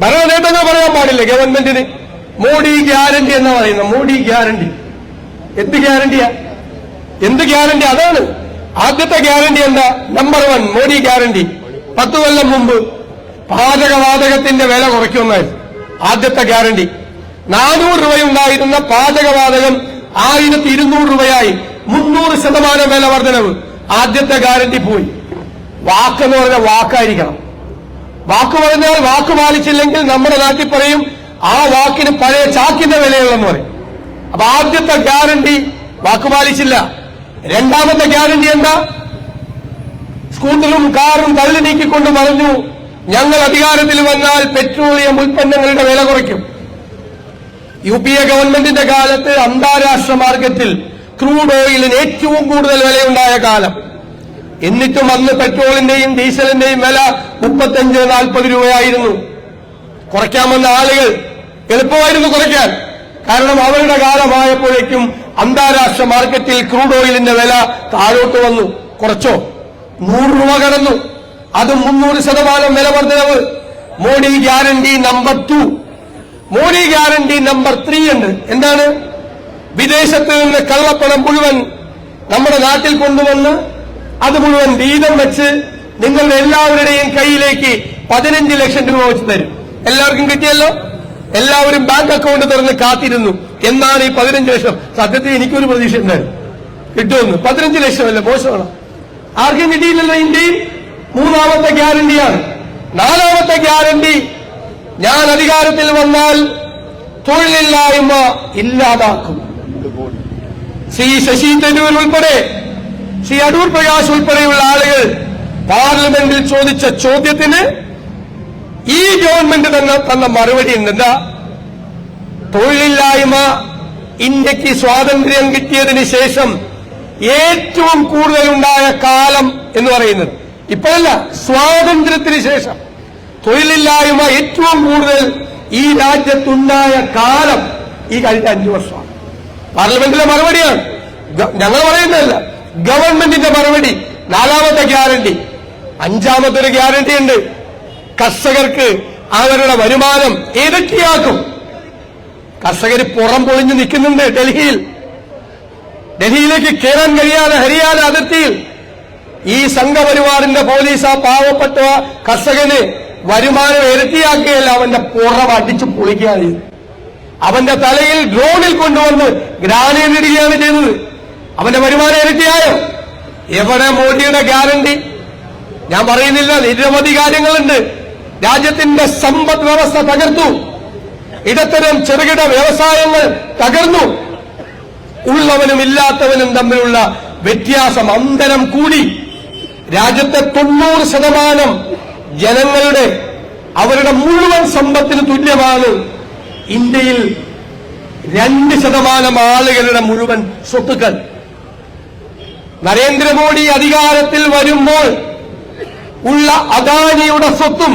ഭരണ നേട്ടങ്ങൾ പറയാൻ പാടില്ല. ഗവൺമെന്റിന് മോഡി ഗ്യാരണ്ടി എന്നാ പറയുന്നത്? മോഡി ഗ്യാരണ്ടി. എന്ത് ഗ്യാരണ്ടിയാ? എന്ത് ഗ്യാരണ്ടി? അതാണ്. ആദ്യത്തെ ഗ്യാരണ്ടി എന്താ? Number one Modi guarantee. പത്ത് കൊല്ലം മുമ്പ് പാചകവാതകത്തിന്റെ വില കുറയ്ക്കുന്നായിരുന്നു ആദ്യത്തെ ഗ്യാരണ്ടി. നാനൂറ് രൂപയുണ്ടായിരുന്ന പാചകവാതകം ആയിരത്തി ഇരുന്നൂറ് രൂപയായി. മുന്നൂറ് ശതമാനം വില വർധനവ്. ആദ്യത്തെ ഗ്യാരണ്ടി പോയി. വാക്കെന്ന് പറഞ്ഞ വാക്കായിരിക്കണം. വാക്ക് പറഞ്ഞാൽ വാക്ക് പാലിച്ചില്ലെങ്കിൽ നമ്മുടെ നാട്ടിൽ പറയും ആ വാക്കിന് പഴയ ചാക്കിന്റെ വിലയുള്ളെന്ന് പറയും. അപ്പൊ ആദ്യത്തെ ഗ്യാരണ്ടി വാക്ക് പാലിച്ചില്ല. രണ്ടാമത്തെ ഗ്യാരണ്ടി എന്താ? സ്കൂട്ടറും കാറും തള്ളി നീക്കിക്കൊണ്ട് പറഞ്ഞു ഞങ്ങൾ അധികാരത്തിൽ വന്നാൽ പെട്രോളിയം ഉൽപ്പന്നങ്ങളുടെ വില കുറയ്ക്കും. യു പി എ ഗവൺമെന്റിന്റെ കാലത്ത് അന്താരാഷ്ട്ര മാർക്കറ്റിൽ ക്രൂഡ് ഓയിലിന് ഏറ്റവും കൂടുതൽ വിലയുണ്ടായ കാലം. എന്നിട്ടും അന്ന് പെട്രോളിന്റെയും ഡീസലിന്റെയും വില മുപ്പത്തഞ്ച് നാൽപ്പത് രൂപയായിരുന്നു. കുറയ്ക്കാമെന്ന ആളുകൾ എളുപ്പമായിരുന്നു കുറയ്ക്കാൻ. കാരണം അവരുടെ കാലമായപ്പോഴേക്കും അന്താരാഷ്ട്ര മാർക്കറ്റിൽ ക്രൂഡ് ഓയിലിന്റെ വില താഴോട്ട് വന്നു. കുറച്ചോ? നൂറ് രൂപ കടന്നു. അത് മുന്നൂറ് ശതമാനം വില വർധനവ്. Modi guarantee number two. Modi guarantee number three ഉണ്ട്. എന്താണ്? വിദേശത്ത് നിന്ന് കള്ളപ്പണം മുഴുവൻ നമ്മുടെ നാട്ടിൽ കൊണ്ടുവന്ന് അത് മുഴുവൻ വീതം വെച്ച് നിങ്ങളുടെ എല്ലാവരുടെയും കയ്യിലേക്ക് പതിനഞ്ച് ലക്ഷം രൂപ വെച്ച് തരും. എല്ലാവർക്കും കിട്ടിയല്ലോ? എല്ലാവരും ബാങ്ക് അക്കൗണ്ട് തുറന്ന് കാത്തിരുന്നു. എന്നാണ് ഈ പതിനഞ്ച് ലക്ഷം. സത്യത്തിൽ എനിക്കൊരു പ്രതീക്ഷ ഉണ്ടായിരുന്നു. കിട്ടുമെന്ന്. പതിനഞ്ച് ലക്ഷമല്ല? മോശമാണ്? ആർക്കും കിട്ടിയില്ലല്ലോ ഇന്ത്യയിൽ മൂന്നാമത്തെ ഗ്യാരണ്ടിയാണ്. നാലാമത്തെ ഗ്യാരണ്ടി ഞാൻ അധികാരത്തിൽ വന്നാൽ തൊഴിലില്ലായ്മ ഇല്ലാതാക്കും. ശ്രീ ശശി തരൂർ ഉൾപ്പെടെ ശ്രീ അടൂർ പ്രകാശ് ഉൾപ്പെടെയുള്ള ആളുകൾ പാർലമെന്റിൽ ചോദിച്ച ചോദ്യത്തിന് ഈ ഗവൺമെന്റ് തന്നെ തന്ന മറുപടി എന്താ തൊഴിലില്ലായ്മ ഇന്ത്യയ്ക്ക് സ്വാതന്ത്ര്യം കിട്ടിയതിന് ശേഷം ഏറ്റവും കൂടുതലുണ്ടായ കാലം എന്ന് പറയുന്നത്. ഇപ്പോഴല്ല സ്വാതന്ത്ര്യത്തിന് ശേഷം. തൊഴിലില്ലായ്മ ഏറ്റവും കൂടുതൽ ഈ രാജ്യത്തുണ്ടായ കാലം ഈ കഴിഞ്ഞ അഞ്ചു വർഷമാണ്. പാർലമെന്റിലെ മറുപടിയാണ്. ഞങ്ങൾ പറയുന്നതല്ല ഗവൺമെന്റിന്റെ മറുപടി നാലാമത്തെ ഗ്യാരണ്ടി. അഞ്ചാമത്തെ ഒരു ഗ്യാരണ്ടി ഉണ്ട്. കർഷകർക്ക് അവരുടെ വരുമാനം ഇരട്ടിയാക്കും. കർഷകർ പുറം പൊളിഞ്ഞു നിൽക്കുന്നുണ്ട് ഡൽഹിയിൽ. ഡൽഹിയിലേക്ക് കയറാൻ കഴിയാതെ ഹരിയാന അതിർത്തിയിൽ. ഈ സംഘപരിവാറിന്റെ പോലീസ് ആ പാവപ്പെട്ട കർഷകന് വരുമാനം ഇരട്ടിയാക്കുകയല്ല അവന്റെ പുറം അടിച്ചു പൊളിക്കുകയാണ് അവന്റെ തലയിൽ ഡ്രോണിൽ കൊണ്ടുവന്ന് ഗ്രാനേഡ് ഇടുകയാണ് ചെയ്തത്. അവന്റെ വരുമാനം ഇരട്ടിയായോ എവിടെ മോദിയുടെ ഗ്യാരണ്ടി? ഞാൻ പറയുന്നില്ല നിരവധി കാര്യങ്ങളുണ്ട്. രാജ്യത്തിന്റെ സമ്പദ് വ്യവസ്ഥ തകർത്തു. ഇടത്തരം ചെറുകിട വ്യവസായങ്ങൾ തകർന്നു. ഉള്ളവനും ഇല്ലാത്തവനും തമ്മിലുള്ള വ്യത്യാസം അന്തരം കൂടി. രാജ്യത്തെ തൊണ്ണൂറ് ശതമാനം ജനങ്ങളുടെ അവരുടെ മുഴുവൻ സമ്പത്തിന് തുല്യമാണ് ഇന്ത്യയിൽ രണ്ട് ശതമാനം ആളുകളുടെ മുഴുവൻ സ്വത്തുക്കൾ. നരേന്ദ്രമോദി അധികാരത്തിൽ വരുമ്പോൾ ഉള്ള അദാനിയുടെ സ്വത്തും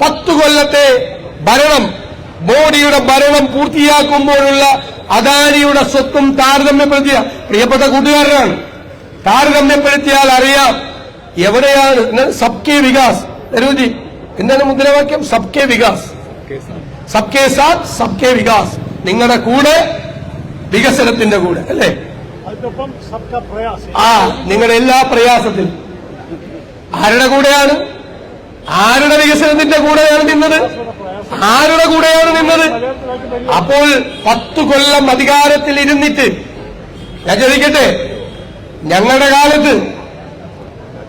പത്തു കൊല്ലത്തെ ഭരണം മോഡിയുടെ ഭരണം പൂർത്തിയാക്കുമ്പോഴുള്ള അദാനിയുടെ സ്വത്തും താരതമ്യപ്പെടുത്തിയ പ്രിയപ്പെട്ട കൂട്ടുകാരനാണ്. താരതമ്യപ്പെടുത്തിയാൽ അറിയാം എവിടെയാണ് സബ് സബ്കെ വികാസ്. തരൂജി എന്താണ് മുദ്രാവാക്യം സബ്കെ വികാസ്. സബ്കെ സാത്ത് സബ്കെ വികാസ്. നിങ്ങളുടെ കൂടെ വികസനത്തിന്റെ കൂടെ അല്ലേ? ആ നിങ്ങളുടെ എല്ലാ പ്രയാസത്തിലും ആരുടെ കൂടെയാണ്? ആരുടെ വികസനത്തിന്റെ കൂടെയാണ് നിന്നത്? ആരുടെ കൂടെയാണ് നിന്നത്? അപ്പോൾ പത്തു കൊല്ലം അധികാരത്തിൽ ഇരുന്നിട്ട് ഞാൻ ചോദിക്കട്ടെ ഞങ്ങളുടെ കാലത്ത്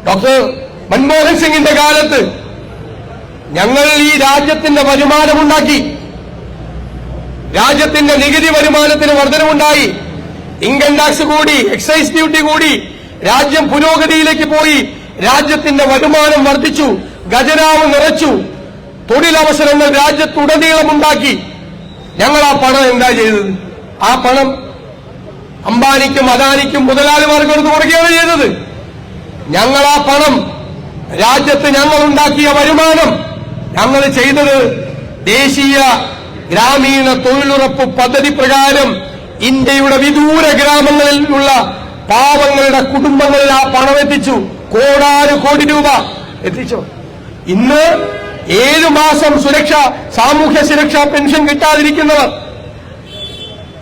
ഡോക്ടർ മൻമോഹൻ സിംഗിന്റെ കാലത്ത് ഞങ്ങൾ ഈ രാജ്യത്തിന്റെ വരുമാനമുണ്ടാക്കി രാജ്യത്തിന്റെ നികുതി വരുമാനത്തിന് വർധനമുണ്ടായി. ഇൻകം ടാക്സ് കൂടി എക്സൈസ് ഡ്യൂട്ടി കൂടി രാജ്യം പുരോഗതിയിലേക്ക് പോയി രാജ്യത്തിന്റെ വരുമാനം വർദ്ധിച്ചു ഖജനാവ് നിറച്ചു തൊഴിലവസരങ്ങൾ രാജ്യത്തുടനീളം ഉണ്ടാക്കി. ഞങ്ങൾ ആ പണം എന്താ ചെയ്തത്? ആ പണം അംബാനിക്കും അദാനിക്കും മുതലാളിമാർക്ക് എടുത്ത് കൊടുക്കുകയാണ് ചെയ്തത്. ഞങ്ങൾ ആ പണം രാജ്യത്ത് ഞങ്ങൾ ഉണ്ടാക്കിയ വരുമാനം ഞങ്ങൾ ചെയ്തത് ദേശീയ ഗ്രാമീണ തൊഴിലുറപ്പ് പദ്ധതി പ്രകാരം ഇന്ത്യയുടെ വിദൂര ഗ്രാമങ്ങളിലുള്ള പാവങ്ങളുടെ കുടുംബങ്ങളിൽ ആ പണം എത്തിച്ചു. കോടാനു കോടി രൂപ. എത്തിച്ചു? ഇന്ന് ഏഴു മാസം സുരക്ഷ സാമൂഹ്യ സുരക്ഷാ പെൻഷൻ കിട്ടാതിരിക്കുന്നവർ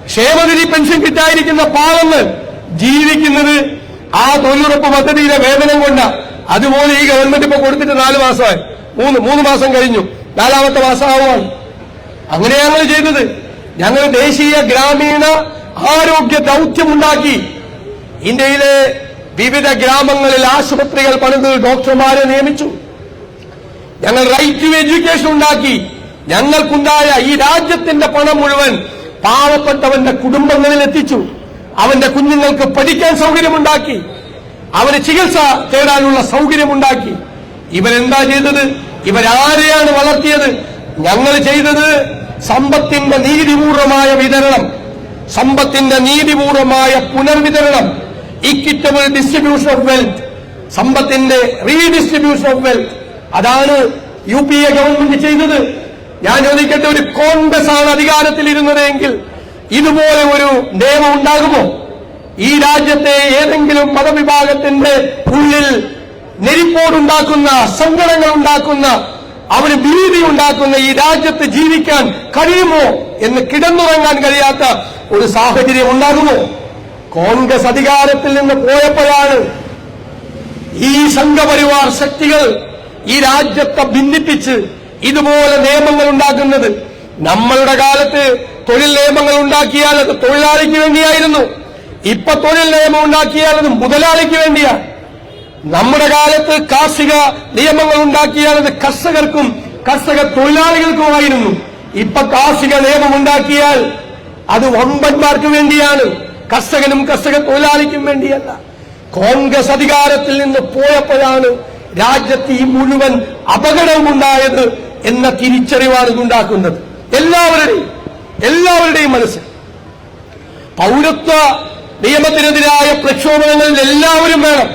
ക്ഷേമനിധി പെൻഷൻ കിട്ടാതിരിക്കുന്ന പാവങ്ങൾ ജീവിക്കുന്നത് ആ തൊഴിലുറപ്പ് പദ്ധതിയിലെ വേതനം കൊണ്ട. അതുപോലെ ഈ ഗവൺമെന്റ് ഇപ്പൊ കൊടുത്തിട്ട് നാല് മാസമായി. മൂന്ന് മൂന്ന് മാസം കഴിഞ്ഞു. നാലാമത്തെ മാസമാവുമാണ് അങ്ങനെയാണ് ചെയ്തത്. ഞങ്ങൾ ദേശീയ ഗ്രാമീണ ആരോഗ്യ ദൗത്യമുണ്ടാക്കി. ഇന്ത്യയിലെ വിവിധ ഗ്രാമങ്ങളിൽ ആശുപത്രികൾ പണിത് ഡോക്ടർമാരെ നിയമിച്ചു. ഞങ്ങൾ റൈറ്റ് ടു എഡ്യൂക്കേഷൻ ഉണ്ടാക്കി. ഞങ്ങൾക്കുണ്ടായ ഈ രാജ്യത്തിന്റെ പണം മുഴുവൻ പാവപ്പെട്ടവന്റെ കുടുംബങ്ങളിൽ എത്തിച്ചു. അവന്റെ കുഞ്ഞുങ്ങൾക്ക് പഠിക്കാൻ സൗകര്യമുണ്ടാക്കി. അവന് ചികിത്സ തേടാനുള്ള സൗകര്യമുണ്ടാക്കി. ഇവരെന്താ ചെയ്തത്? ഇവരാരെയാണ് വളർത്തിയത്? ഞങ്ങൾ ചെയ്തത് സമ്പത്തിന്റെ നീതിപൂർവമായ വിതരണം സമ്പത്തിന്റെ നീതിപൂർവമായ പുനർവിതരണം ഇക്വിറ്റബിൾ ഡിസ്ട്രിബ്യൂഷൻ ഓഫ് വെൽത്ത് സമ്പത്തിന്റെ റീഡിസ്ട്രിബ്യൂഷൻ ഓഫ് വെൽത്ത് അതാണ് യു പി എ ഗവൺമെന്റ് ചെയ്തത്. ഞാൻ ചോദിക്കട്ടെ ഒരു കോൺഗ്രസ് ആണ് അധികാരത്തിൽ ഇരുന്നതെങ്കിൽ ഇതുപോലെ ഒരു നിയമം ഉണ്ടാകുമോ? ഈ രാജ്യത്തെ ഏതെങ്കിലും മതവിഭാഗത്തിന്റെ ഉള്ളിൽ നെരിപ്പോടുണ്ടാക്കുന്ന സങ്കടങ്ങൾ ഉണ്ടാക്കുന്ന അവന് ഭീതി ഉണ്ടാക്കുന്ന ഈ രാജ്യത്ത് ജീവിക്കാൻ കഴിയുമോ എന്ന് കിടന്നുറങ്ങാൻ കഴിയാത്ത ഒരു സാഹചര്യം ഉണ്ടാകുമോ? കോൺഗ്രസ് അധികാരത്തിൽ നിന്ന് പോയപ്പോഴാണ് ഈ സംഘപരിവാർ ശക്തികൾ ഈ രാജ്യത്തെ ഭിന്നിപ്പിച്ച് ഇതുപോലെ നിയമങ്ങൾ ഉണ്ടാക്കുന്നത്. നമ്മളുടെ കാലത്ത് തൊഴിൽ നിയമങ്ങൾ ഉണ്ടാക്കിയാൽ അത് തൊഴിലാളിക്ക് വേണ്ടിയായിരുന്നു. ഇപ്പൊ തൊഴിൽ നിയമം ഉണ്ടാക്കിയാൽ അത് മുതലാളിക്ക് വേണ്ടിയാണ്. നമ്മുടെ കാലത്ത് കാർഷിക നിയമങ്ങൾ ഉണ്ടാക്കിയാലത് കർഷകർക്കും കർഷക തൊഴിലാളികൾക്കുമായിരുന്നു. ഇപ്പൊ കാർഷിക നിയമം ഉണ്ടാക്കിയാൽ അത് വമ്പന്മാർക്ക് വേണ്ടിയാണ്. കർഷകനും കർഷക തൊഴിലാളിക്കും വേണ്ടിയല്ല. കോൺഗ്രസ് അധികാരത്തിൽ നിന്ന് പോയപ്പോഴാണ് രാജ്യത്ത് ഈ മുഴുവൻ അപകടവും ഉണ്ടായത് എന്ന തിരിച്ചറിവാണ് ഇതുണ്ടാക്കുന്നത്. എല്ലാവരുടെയും എല്ലാവരുടെയും മനസ്സിൽ. പൗരത്വ നിയമത്തിനെതിരായ പ്രക്ഷോഭങ്ങളിൽ എല്ലാവരും വേണം.